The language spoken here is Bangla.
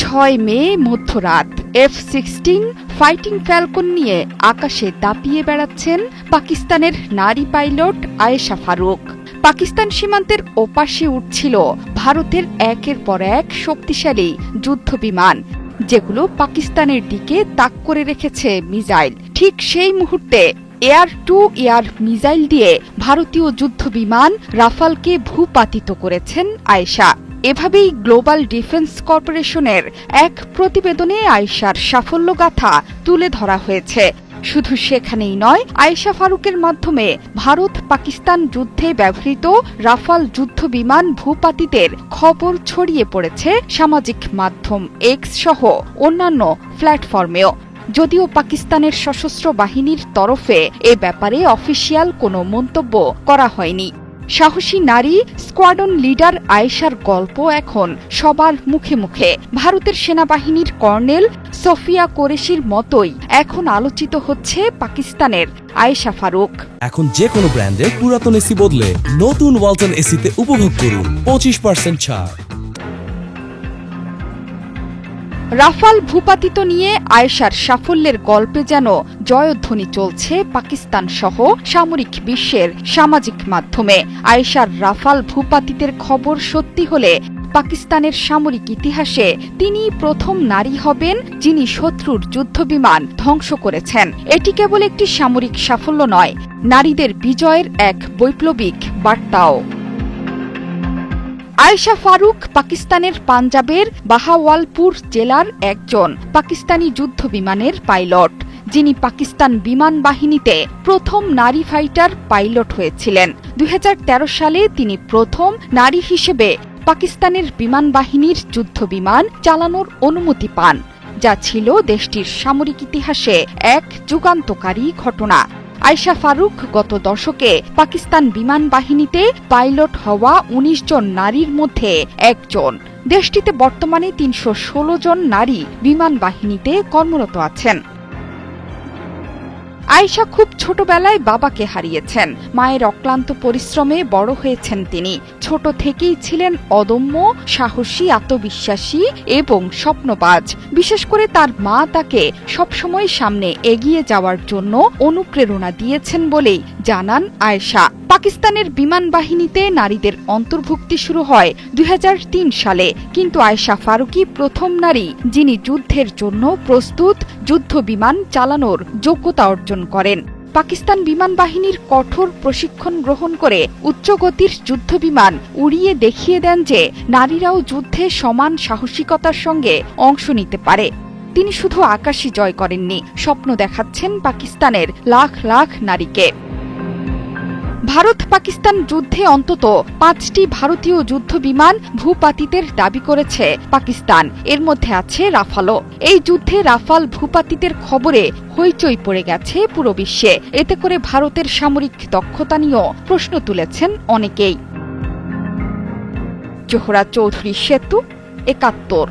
ছয় মে, মধ্যরাত। এফ সিক্সটিন ফাইটিং ফ্যালকন নিয়ে আকাশে দাপিয়ে বেড়াচ্ছেন পাকিস্তানের নারী পাইলট আয়েশা ফারুক। পাকিস্তান সীমান্তের ওপাশে উঠছিল ভারতের একের পর এক শক্তিশালী যুদ্ধবিমান, যেগুলো পাকিস্তানের দিকে তাক করে রেখেছে মিসাইল। ঠিক সেই মুহূর্তে এয়ার টু এয়ার মিসাইল দিয়ে ভারতীয় যুদ্ধবিমান রাফালকে ভূপাতিত করেছেন আয়েশা। এভাবেই গ্লোবাল ডিফেন্স কর্পোরেশনের এক প্রতিবেদনে আয়েশার সাফল্যগাথা তুলে ধরা হয়েছে। শুধু সেখানেই নয়, আয়েশা ফারুকের মাধ্যমে ভারত পাকিস্তান যুদ্ধে ব্যবহৃত রাফাল যুদ্ধবিমান ভূপাতিতের খবর ছড়িয়ে পড়েছে সামাজিক মাধ্যম এক্স সহ অন্যান্য প্ল্যাটফর্মেও। যদিও পাকিস্তানের সশস্ত্র বাহিনীর তরফে এ ব্যাপারে অফিসিয়াল কোনো মন্তব্য করা হয়নি। সাহসী নারী স্কোয়াডন লিডার আয়েশার গল্প এখন সবার মুখে মুখে। ভারতের সেনাবাহিনীর কর্নেল সফিয়া কোরেশির মতোই এখন আলোচিত হচ্ছে পাকিস্তানের আয়েশা ফারুক। এখন যে কোনো ব্র্যান্ডের পুরাতন এসি বদলে নতুন ওয়ালটন এসিতে উপভোগ করুন পঁচিশ পার্সেন্ট ছাড়। রাফাল ভূপাতিত নিয়ে আয়েশার সাফল্যের গল্পে যেন জয়ধ্বনি চলছে পাকিস্তান সহ সামরিক বিশ্বের সামাজিক মাধ্যমে। আয়েশার রাফাল ভূপাতিতের খবর সত্যি হলে পাকিস্তানের সামরিক ইতিহাসে তিনি প্রথম নারী হবেন যিনি শত্রুর যুদ্ধবিমান ধ্বংস করেছেন। এটি কেবল একটি সামরিক সাফল্য নয়, নারীদের বিজয়ের এক বৈপ্লবিক বার্তাও। আয়েশা ফারুক পাকিস্তানের পাঞ্জাবের বাহাওয়ালপুর জেলার একজন পাকিস্তানি যুদ্ধ বিমানের পাইলট, যিনি পাকিস্তান বিমান বাহিনীতে প্রথম নারী ফাইটার পাইলট হয়েছিলেন। দু হাজার তেরো সালে তিনি প্রথম নারী হিসেবে পাকিস্তানের বিমান বাহিনীর যুদ্ধ বিমান চালানোর অনুমতি পান, যা ছিল দেশটির সামরিক ইতিহাসে এক যুগান্তকারী ঘটনা। আয়শা ফারুক গত দশকে পাকিস্তান বিমান বাহিনীতে পাইলট হওয়া ১৯ জন নারীর মধ্যে একজন। দেশটিতে বর্তমানে তিনশো ষোলো জন নারী বিমান বাহিনীতে কর্মরত আছেন। আয়েশা খুব ছোটবেলায় বাবাকে হারিয়েছেন। মায়ের অক্লান্ত পরিশ্রমে বড় হয়েছেন তিনি। ছোট থেকেই ছিলেন অদম্য, সাহসী, আত্মবিশ্বাসী এবং স্বপ্নবাজ। বিশেষ করে তার মা তাকে সবসময় সামনে এগিয়ে যাওয়ার জন্য অনুপ্রেরণা দিয়েছেন বলেই জানান আয়েশা। পাকিস্তানের বিমান বাহিনীতে নারীদের অন্তর্ভুক্তি শুরু হয় দুই হাজার তিন সালে। কিন্তু আয়েশা ফারুকি প্রথম নারী, যিনি যুদ্ধের জন্য প্রস্তুত যুদ্ধ বিমান চালানোর যোগ্যতা অর্জন করেন। পাকিস্তান বিমান বাহিনীর কঠোর প্রশিক্ষণ গ্রহণ করে উচ্চগতির যুদ্ধ বিমান উড়িয়ে দেখিয়ে দেন যে নারীরাও যুদ্ধে সমান সাহসিকতার সঙ্গে অংশ নিতে পারে। তিনি শুধু আকাশই জয় করেননি, স্বপ্ন দেখাচ্ছেন পাকিস্তানের লাখ লাখ নারীকে। ভারত পাকিস্তান যুদ্ধে অন্তত পাঁচটি ভারতীয় যুদ্ধ বিমান ভূপাতিতের দাবি করেছে পাকিস্তান। এর মধ্যে আছে রাফালও। এই যুদ্ধে রাফাল ভূপাতিতের খবরে হইচই পড়ে গেছে পুরো বিশ্বে। এতে করে ভারতের সামরিক দক্ষতা নিয়েও প্রশ্ন তুলেছেন অনেকেই। জোহরা চৌধুরী সেতু একাত্তর।